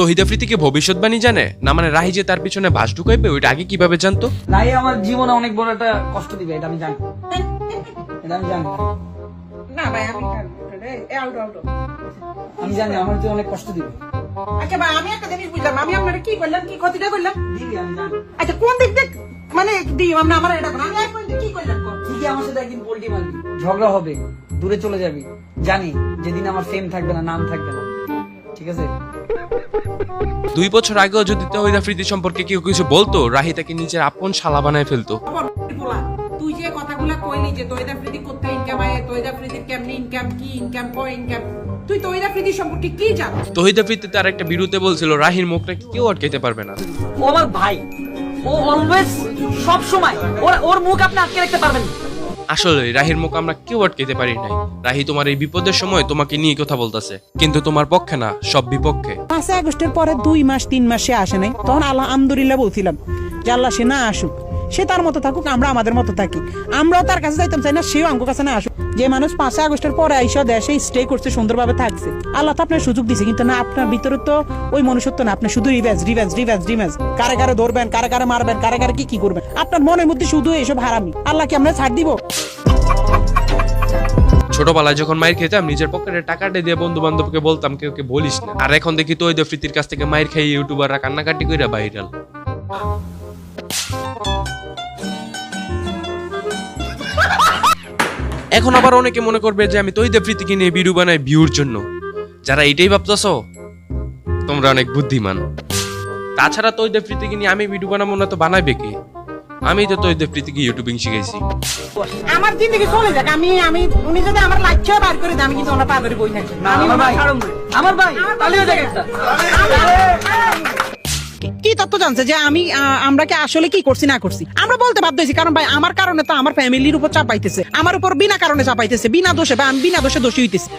তহিদ আফ্রিদি কি ভবিষ্যৎবাণী জানে? না মানে রাহি যে তার পিছনে বাস ঢুকাইবে ওইটা আগে কীভাবে জানতো? রাই আমার জীবনে অনেক বড় একটা কষ্ট দিবে এটা আমি জানি। এটা আমি জানি। না ভাই আমি এ আউট আউট আমি জানি আমার যে অনেক কষ্ট দিবে। আচ্ছা ভাই আমি একটা জিনিস বুঝলাম আমি আপনারা কি করলাম কি ক্ষতিটা করলাম? দিবি আমি জানি। আচ্ছা কোন দিক দিয়ে মানে দিই আমরা আমার এটা আমি কি করলাম? ঠিকই আমার সাথে একদিন পোল্ট্রি মারবি ঝগড়া হবে দূরে চলে যাবি। জানি যেদিন আমার ফেম থাকবে না নাম থাকবে না। ঠিক আছে? দুই বছর আগেও যদি তহিদ আফ্রিদি সম্পর্কে কেউ কিছু বলতো রাহি তাকে নিজের আপন শালা বানায় ফেলতো। তুই যে কথাগুলা কইলি যে তৈদা ফ্রিদি কোথায় ইনকাম আয় তৈদা ফ্রিদির কেমনি ইনকাম কি ইনকাম ক ইনকাম তুই তৈদা ফ্রিদি সম্পর্কে কি জানিস তহিদ আফ্রিদি তার একটা বিরুদ্ধে বলছিল রাহির মুখ নাকি কেউ আটকাইতে পারবে না। ও আমার ভাই ও অলওয়েজ সব সময় ওর ওর মুখ আপনি আটকে রাখতে পারবেন না। আসলে রাহির মুখ আমরা কেউ আটকাইতে পারি নাই। রাহি তোমার এই বিপদের সময় তোমাকে নিয়ে কথা বলতেছে, কিন্তু তোমার পক্ষে না, সব বিপক্ষে। পাঁচ আগস্টের পরে দুই মাস, তিন মাসে আসে নাই। তখন আল্লাহ আমদুলিল্লাহ বলছিলাম যে, আল্লাহ সে না আসুক। সে তার মতো থাকুক, আমরা আমাদের মতো থাকি। আমরাও তার কাছে যাইতাম, চাই না সেও আমার কাছে না আসুক। যে মানুষ পাঁচই আগস্টের পরে আইসা দেশে স্টে করছে, সুন্দরভাবে থাকছে। আল্লাহ তো আপনার সুযোগ দিছে, কিন্তু না, আপনার ভিতরে তো ওই মনুষ্যত্ব না। আপনি শুধু রিভেজ রিভেজ রিভেজ রিভেজ কারে কারে ধরবেন, কারে কারে মারবেন, কারে কারে কি কি করবেন? আপনার মনের মধ্যে শুধু এইসব হারামি। আল্লাহ কি আমরা ছাড় দিব? ছোটবেলায় যখন মায়ের খেতাম, নিজের পকেটে টাকাটা দিয়ে বন্ধু বান্ধবকে বলতাম, কেউ কে বলিস না? আর এখন দেখি তো ওই ফ্রিতির কাছ থেকে মায়ের খাই ইউটিউবাররা কান্নাকাটি করে ভাইরাল এখন আবার অনেকে মনে করবে যে আমি তৈদে প্রীতিকে নিয়ে ভিডিও বানাই ভিউর জন্য। যারা এটাই ভাবতেছ তোমরা অনেক বুদ্ধিমান। তাছাড়া তৈদে প্রীতিকে নিয়ে আমি ভিডিও বানাবো না তো বানাবে কে? আমি তো তৈদে প্রীতিকে ইউটিউবিং শিখেছি আমার জিন্দগি চলে যাক আমি আমি উনি যদি আমার লাচ্ছা বার করে দেয় আমি কিন্তু ওনার পাদরে বই থাকি আমি আমার ভাই। না। আমার ভাই। তালিও জানছে যে আমি আমরা কি আসলে কি করছি, না করছি। আমরা বলতে বাধ্য হয়েছি, কারণ ভাই, আমার কারণে তো আমার ফ্যামিলির উপর চাপাইতেছে আমার উপর বিনা কারণে চাপাইতেছে বিনা দোষে বা আমি বিনা দোষে দোষী হইতেছি।